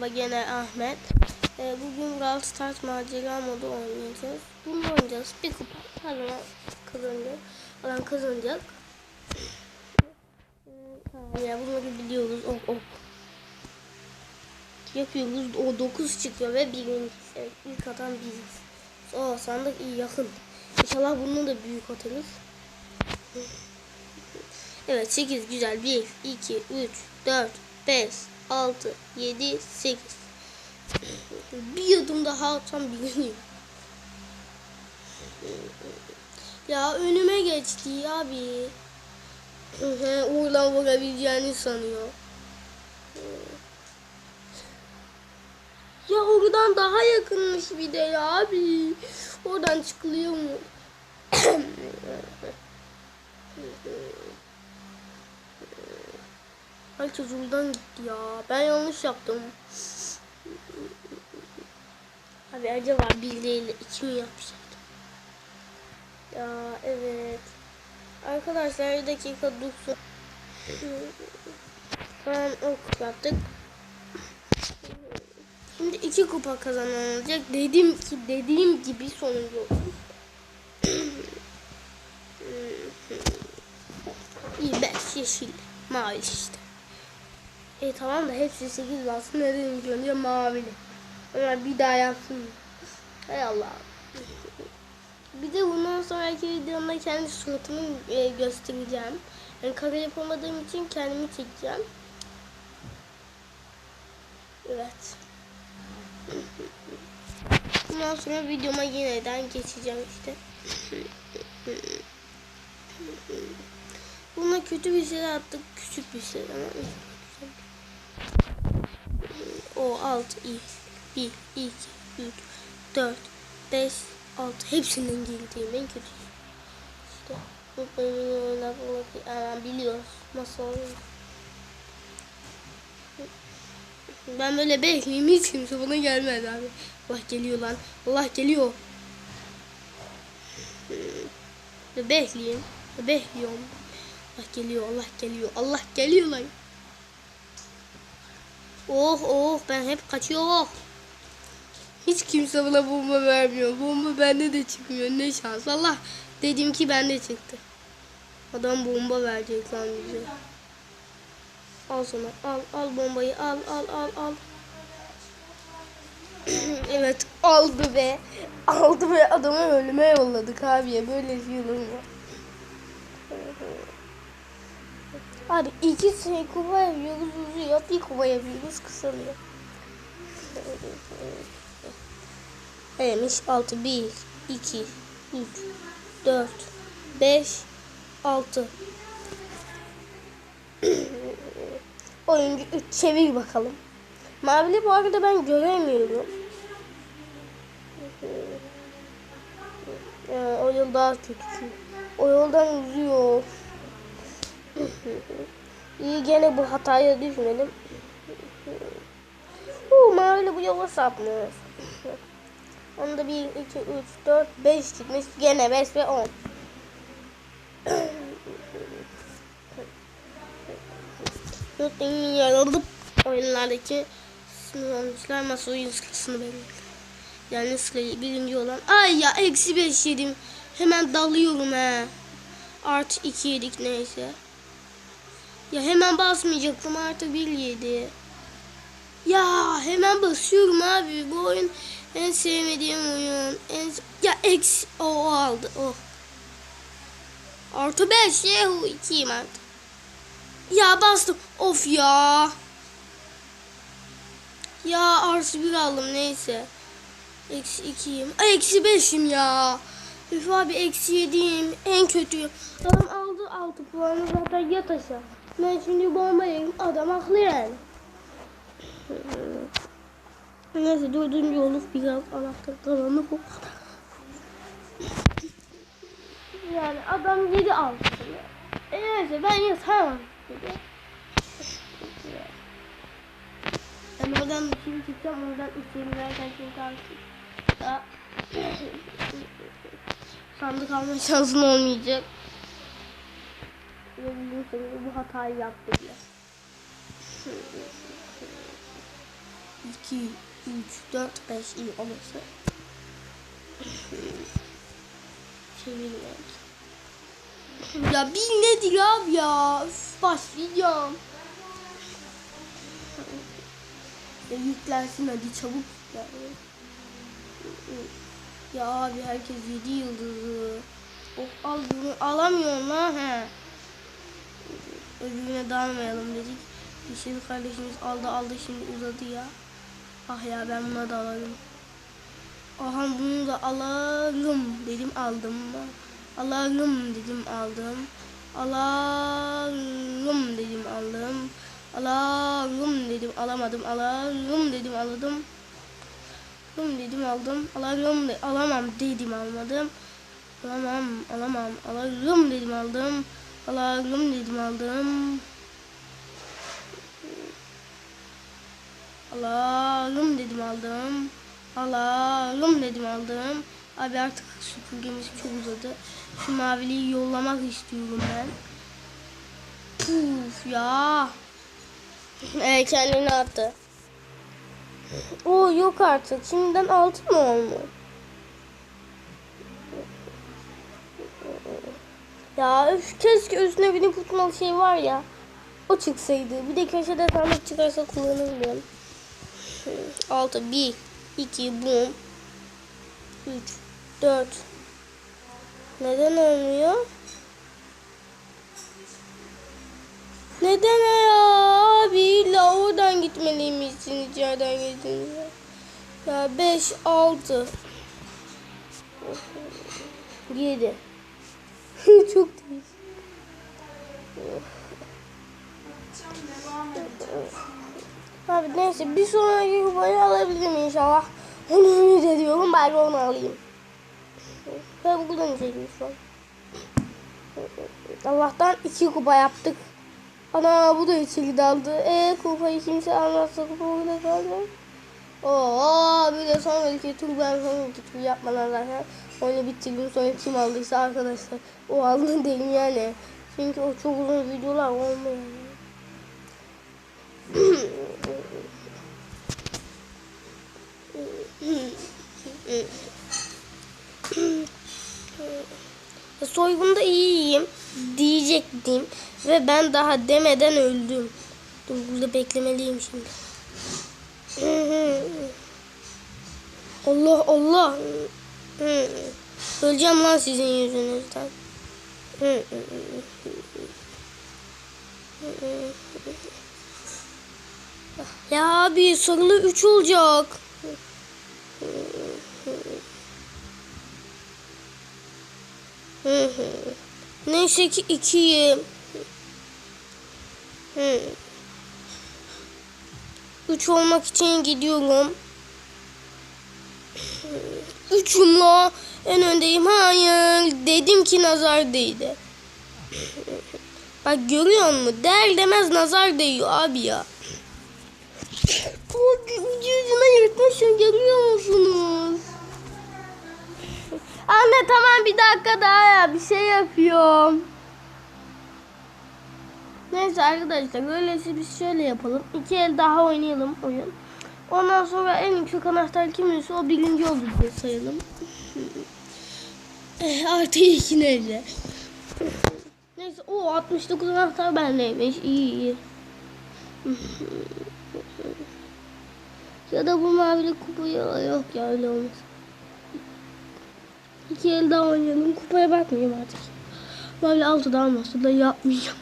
Merhaba gene Ahmet. Ee, bugün Brawl Stars macera modu oynayacağız. Bunu oynayacağız. Bir kupa kazanan kazanacak. Alan kazanacak. Ee, ya bunları biliyoruz. Ok ok. Yapıyoruz. O 9 çıkıyor ve birinci. Evet ilk atan biziz. O sandık iyi yakın. İnşallah bunu da büyük atarız. Evet 8 güzel. 1, 2, 3, 4, 5, 6, 7, 8. Bir yudum daha atsam bilmiyorum. Ya önüme geçti abi. Oradan vurabileceğini sanıyor. Ya oradan daha yakınmış bir de ya abi. Oradan çıkılıyor mu? Herkes oradan gitti ya. Ben yanlış yaptım. Abi acaba bir değil iki mi yapacaktım? Ya evet. Arkadaşlar bir dakika dursun. Tamam ok yaptık. Şimdi iki kupa kazanan olacak. Dedim ki dediğim gibi sonuncu. İyi beş yeşil. Mavi işte. E tamam da hepsi 8 bassın. Neden önce mavili. Ömer bir daha yapsın. Hay Allah. Bir de bundan sonraki videomda kendi suratımı e, göstereceğim. Yani kare yapamadığım için kendimi çekeceğim. Evet. Bundan sonra videoma yeniden geçeceğim işte. Buna kötü bir şey attık. Küçük bir şey ama o alt iyi. 1, 2, 3, 4, 5, 6. Hepsinden girdiğim en kötü. İşte bu bölümünü oynatmak yani biliyoruz nasıl oluyor. Ben böyle bekleyeyim hiç kimse bana gelmez abi. Allah geliyor lan. Allah geliyor. Bekleyeyim. Bekliyorum. Allah geliyor. Allah geliyor. Allah geliyor lan. Oh oh ben hep kaçıyor. Hiç kimse bana bomba vermiyor. Bomba bende de çıkmıyor. Ne şans. Allah dedim ki bende çıktı. Adam bomba verecek lan bize. Al sana. Al al bombayı. Al al al al. evet aldı ve aldı ve adamı ölüme yolladık abiye. Böyle bir yılın var. Abi iki şey kuba yapıyoruz uzuyor. Bir kuba yapıyoruz kısalıyor. Neymiş? 6, 1, 2, 3, 4, 5, 6. Oyuncu 3 çevir bakalım. Mavili bu arada ben göremiyorum. Ee, o yıl daha kötü. O yoldan yüzüyor. İyi gene bu hataya düşmedim. Mavili bu yola sapmıyor. Onda 1, 2, 3, 4, 5 çıkmış. Gene 5 ve 10. oyunlardaki sınırlanmışlar masa oyun sırasını belirler. Yani sırayı birinci olan. Ay ya eksi 5 yedim. Hemen dalıyorum he. Artı 2 yedik neyse. Ya hemen basmayacaktım artı 1 yedi. Ya hemen basıyorum abi. Bu oyun en sevmediğim oyun. En ya eksi o, aldı. Oh. Artı 5 yehu 2'yim artık. Ya bastım. Of ya. Ya artı 1 aldım neyse. Eksi 2'yim. Ay eksi 5'im ya. Üf abi eksi 7'yim. En kötü. Adam aldı 6 puanı zaten yat aşağı. Ben şimdi bomba yedim. Adam haklı yani. Neyse dördüncü olup biraz anahtar kalanı bu. Yani adam yedi aldı. E neyse ben yatamam dedi. Ben oradan dışarı çıkacağım. Oradan içeri verken çünkü artık daha sandık alma şansın olmayacak. Bunun sebebi bu hatayı yaptı diye. 2, 3, 4, 5 iyi olması. Çevirmek. Ya bil nedir abi ya? Üf, başlayacağım. Ya yüklensin hadi çabuk. Ya, ya abi herkes 7 yıldızı. Oh al bunu alamıyorum ha he. Öbürüne dalmayalım dedik. Yeşil kardeşimiz aldı aldı şimdi uzadı ya. Ah ya ben buna da alalım. Aha bunu da alalım dedim aldım. Alalım dedim aldım. Alalım dedim aldım. Alalım dedim alamadım. Alalım dedim aldım. Alalım dedim aldım. Alalım de alamam dedim almadım. Alamam alamam. Alalım dedim aldım. Alalım dedim aldım. Alalım dedim aldım. Alalım dedim aldım. Abi artık süpürgemiz çok uzadı. Şu maviliği yollamak istiyorum ben. Uf ya. E, kendini attı. O yok artık. Şimdiden altı mı olmuş? Ya üf, keşke üstüne bir putmalı şey var ya. O çıksaydı. Bir de köşede sandık çıkarsa kullanırdım. 6 1 2 bum 3 4 Neden olmuyor? Neden ya abi illa oradan gitmeliymişsin içeriden gidince. Ya 5 6 7 Çok değil. Abi neyse bir sonraki kupayı alabilirim inşallah. Onu ümit ediyorum bari onu alayım. Ve bu kullanacağım şu an. Allah'tan iki kupa yaptık. Ana bu da içeri daldı. E kupayı kimse almazsa kupa burada kalacak. Oo bir de sonraki tur ben sonraki tur yapmadan zaten oyunu bitirdim. Sonra kim aldıysa arkadaşlar o aldı değil yani. Çünkü o çok uzun videolar olmuyor. Soygunda iyiyim diyecektim ve ben daha demeden öldüm. Dur burada beklemeliyim şimdi. Allah Allah. Öleceğim lan sizin yüzünüzden. Ya abi sarılı 3 olacak. Neyse ki 2'yim. 3 olmak için gidiyorum. La. En öndeyim. Hayır. Dedim ki nazar değdi. Bak görüyor musun? Der demez nazar değiyor abi ya. Abi ucu ucuna yırtmışım görüyor musunuz? Anne tamam bir dakika daha ya bir şey yapıyorum. Neyse arkadaşlar öyleyse biz şöyle yapalım. İki el daha oynayalım oyun. Ondan sonra en yüksek anahtar kimse o birinci oldu diye sayalım. Eh, artı iki neyse. Neyse o 69 anahtar bendeymiş. İyi iyi. ya da bu mavili kupayı yok ya öyle olmaz. İki el daha oynayalım. Kupaya bakmayayım artık. Mavili altı da almazsa da yapmayacağım.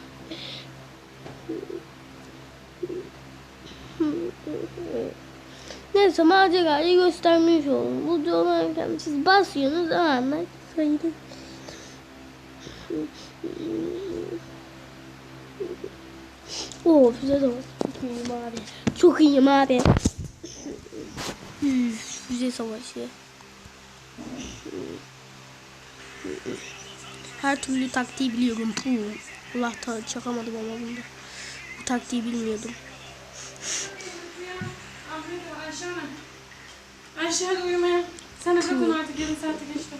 Neyse macerayı göstermiş oldum. Bu diyorlarken siz basıyorsunuz o anda sayılır. Oo füze var. Çok iyiyim abi. Çok iyiyim abi. Füze savaşı. Her türlü taktiği biliyorum. Puh. Allah ta çakamadım ama bunda. Bu taktiği bilmiyordum. Ayşe Hanım. Ayşe hadi uyumaya. Sen de kalkın artık yarım saate geçti.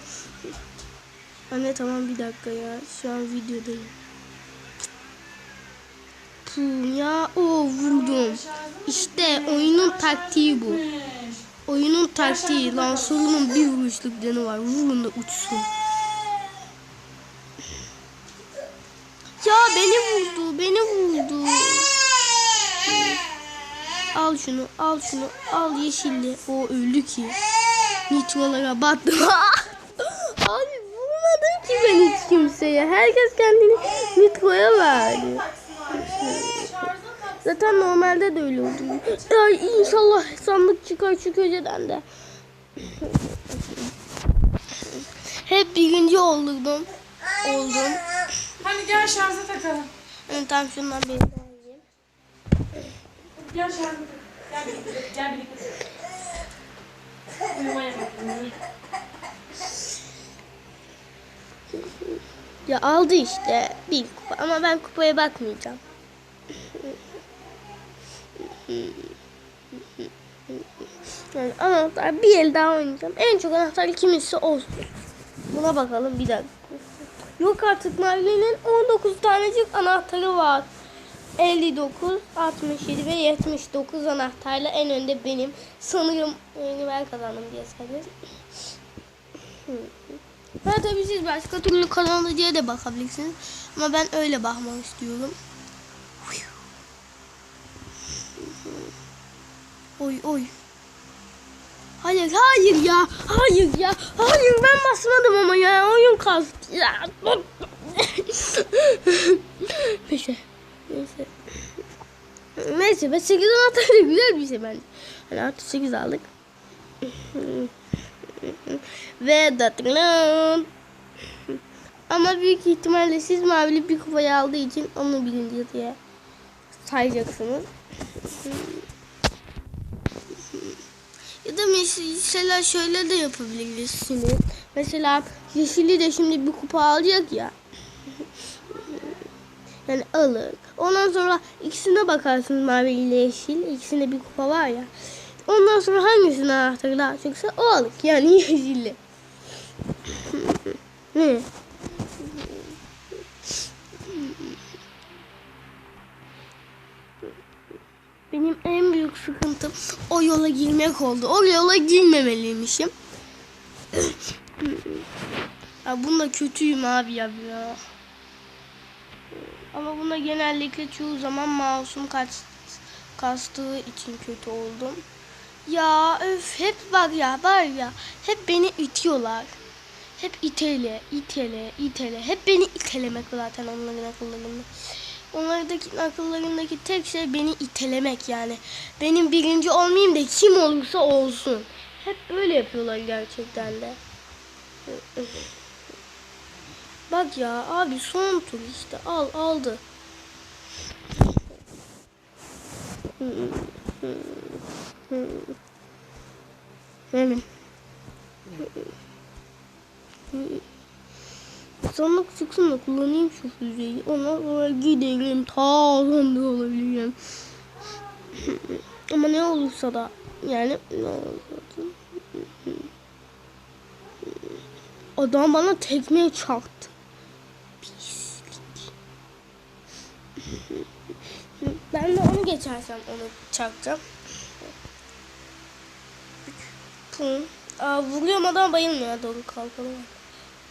Anne tamam bir dakika ya. Şu an videodayım. olsun ya. O vurdum. İşte oyunun taktiği bu. Oyunun taktiği. Lansorunun bir vuruşluk canı var. Vurun da uçsun. Ya beni vurdu. Beni vurdu. Al şunu. Al şunu. Al yeşilli. O öldü ki. Nitrolara battım. Abi vurmadım ki ben hiç kimseye. Herkes kendini nitroya verdi. Zaten normalde de öyle oldu. Ya inşallah sandık çıkar şu köşeden de. Hep birinci oldum. Oldum. Hadi gel şarja takalım. Yani tam şundan bir alayım. Gel şarja takalım. Ya aldı işte bir kupa ama ben kupaya bakmayacağım. Yani anahtar bir el daha oynayacağım. En çok anahtar kiminse olsun. Buna bakalım bir dakika. Yok artık Marley'nin 19 tanecik anahtarı var. 59, 67 ve 79 anahtarla en önde benim. Sanırım oyunu ben kazandım diye sayılır. Ha tabii siz başka türlü kanalı diye de bakabilirsiniz. Ama ben öyle bakmak istiyorum. Oy oy. Hayır hayır ya. Hayır ya. Hayır ben basmadım ama ya. Oyun kastı ya. Neyse. Neyse. Neyse ben 8 anahtar da güzel bir şey bence. Hani artı 8 aldık. Ve datlan. Ama büyük ihtimalle siz mavili bir kupayı aldığı için onu birinci diye sayacaksınız. Ya da mesela şöyle de yapabiliriz şimdi. Mesela yeşili de şimdi bir kupa alacak ya. Yani alır. Ondan sonra ikisine bakarsınız mavi ile yeşil. İkisinde bir kupa var ya. Ondan sonra hangisinin anahtarı daha çoksa o alır. Yani yeşilli. ne? Benim en büyük sıkıntım o yola girmek oldu. O yola girmemeliymişim. ya bunda kötüyüm abi ya. ya. Ama bunda genellikle çoğu zaman mouse'um kaç kastığı için kötü oldum. Ya öf hep var ya var ya hep beni itiyorlar. Hep itele, itele, itele. Hep beni itelemek zaten onların akıllarında. Onlardaki akıllarındaki tek şey beni itelemek yani. Benim birinci olmayayım da kim olursa olsun. Hep böyle yapıyorlar gerçekten de. Bak ya abi son tur işte al aldı. Benim. Sandık çıksın da kullanayım şu füzeyi. Ondan sonra gidelim. Ta zombi olabilirim. Ama ne olursa da yani ne olursa da. Adam bana tekmeye çarptı. Ben de onu geçersem onu çarpacağım. Pum. Aa, vuruyorum adam bayılmıyor. Doğru kalkalım.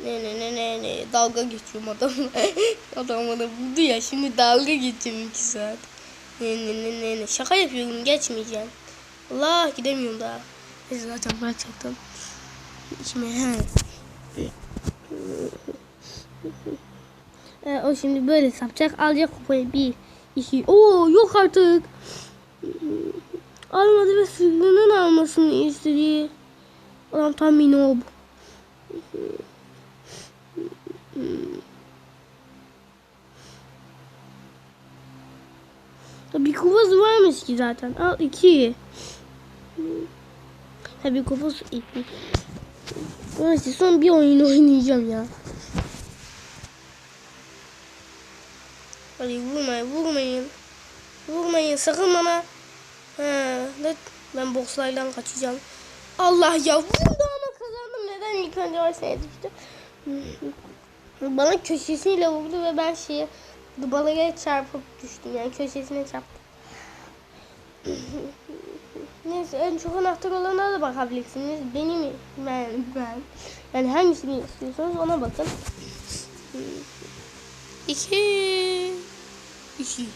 Ne ne ne ne ne dalga geçiyorum adamla. Adam bana vurdu ya şimdi dalga geçeceğim iki saat. Ne ne ne ne ne şaka yapıyorum geçmeyeceğim. Allah gidemiyorum daha. Neyse zaten bırakacaktım. İçime he. Ee, o şimdi böyle sapacak alacak kupayı bir iki Oo yok artık. Almadı ve sırrının almasını istedi. Adam tam minob. Bir kupası varmış ki zaten. Al iki. Ha bir kupası iki. Neyse son bir oyun oynayacağım ya. Hadi vurmayın vurmayın. Vurmayın sakın bana. Ha, ne- ben bokslardan kaçacağım. Allah ya vurdu ama kazandım. Neden ilk önce aşağıya düştü? Bana köşesiyle vurdu ve ben şeye Dubalara çarpıp düştüm yani köşesine çarptım. Neyse en çok anahtar olana da bakabilirsiniz. Benim ben ben. Yani hangisini istiyorsanız ona bakın. İki. İki.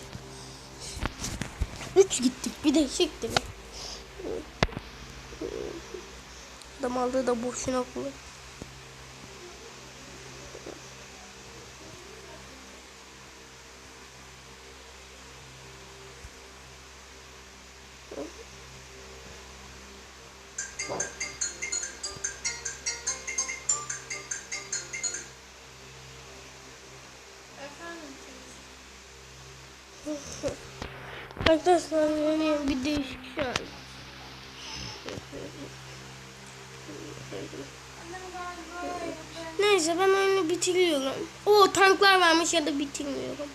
Üç gittik. Bir de çıktı. Adam aldığı da boşuna kullan. Arkadaşlar yani bir değişik an. Neyse ben oyunu bitiriyorum. O tanklar varmış ya da bitirmiyorum.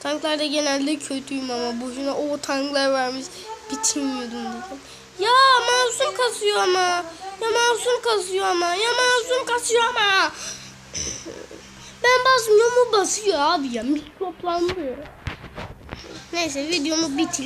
Tanklarda genelde kötüyüm ama boşuna o tanklar varmış bitirmiyordum dedim. Ya mouse'um kasıyor ama. Ya mouse'um kasıyor ama. Ya mouse'um kasıyor ama. Ben basmıyorum o basıyor abi ya. Mikroplandı. Neyse videomu bitir.